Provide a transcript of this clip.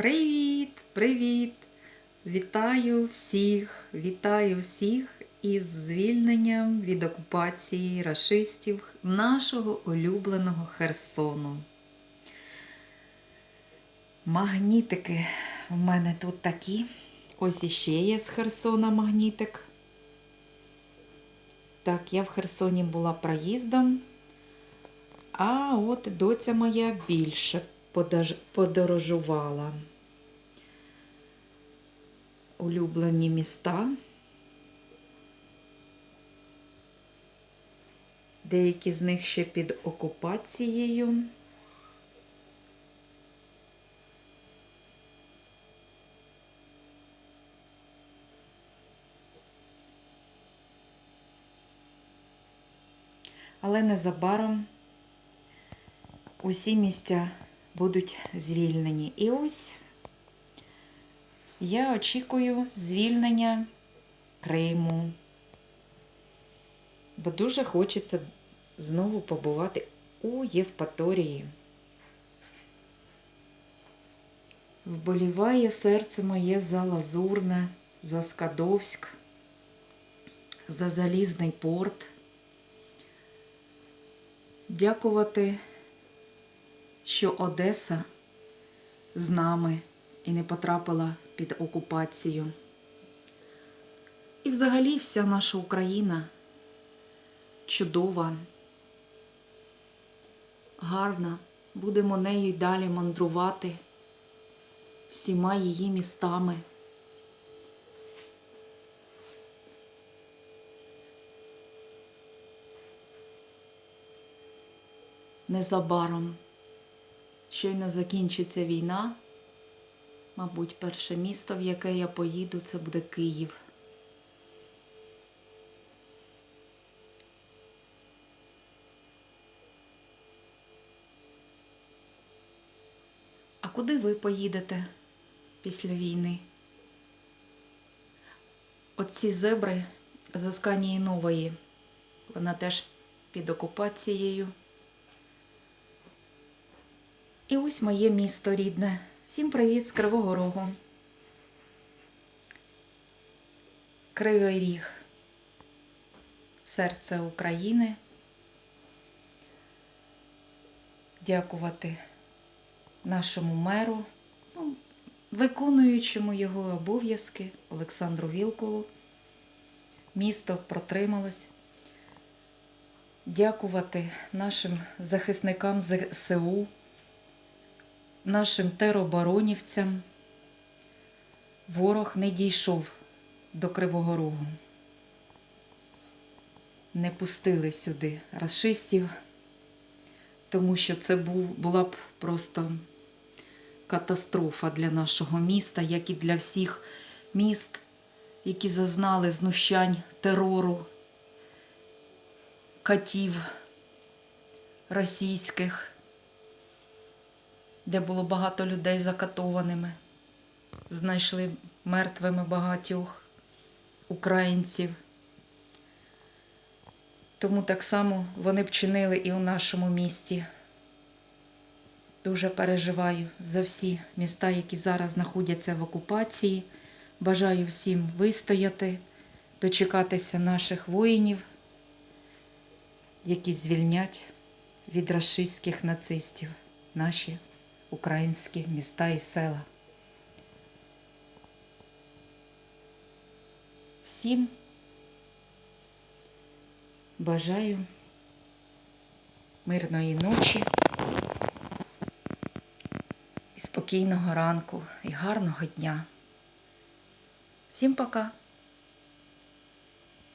Привіт, привіт! Вітаю всіх, вітаю всіх із звільненням від окупації рашистів нашого улюбленого Херсону. Магнітики в мене тут такі. Ось іще є з Херсона магнітик. Так, я в Херсоні була проїздом, а от доця моя більше подорожувала. Улюблені міста. Деякі з них ще під окупацією. Але незабаром усі місця будуть звільнені. І ось я очікую звільнення Криму. Бо дуже хочеться знову побувати у Євпаторії. Вболіває серце моє за Лазурне, за Скадовськ, за Залізний порт. Дякувати, що Одеса з нами і не потрапила під окупацію. І взагалі вся наша Україна чудова, гарна. Будемо нею й далі мандрувати всіма її містами. Незабаром, щойно закінчиться війна, мабуть, перше місто, в яке я поїду, це буде Київ. А куди ви поїдете після війни? Оці зебри з Асканії Нової, вона теж під окупацією. І ось моє місто рідне. Всім привіт з Кривого Рогу. Кривий Ріг. Серце України. Дякувати нашому меру, ну, виконуючому його обов'язки Олександру Вілкулу. Місто протрималось. Дякувати нашим захисникам ЗСУ нашим тероборонівцям ворог не дійшов до Кривого Рогу. Не пустили сюди расистів, тому що це була б просто катастрофа для нашого міста, як і для всіх міст, які зазнали знущань терору, катів російських де було багато людей закатованими. Знайшли мертвими багатьох українців. Тому так само вони вчинили і у нашому місті. Дуже переживаю за всі міста, які зараз знаходяться в окупації. Бажаю всім вистояти, дочекатися наших воїнів, які звільнять від рашистських нацистів наші українські міста і села. Всім бажаю мирної ночі і спокійного ранку і гарного дня. Всім пока!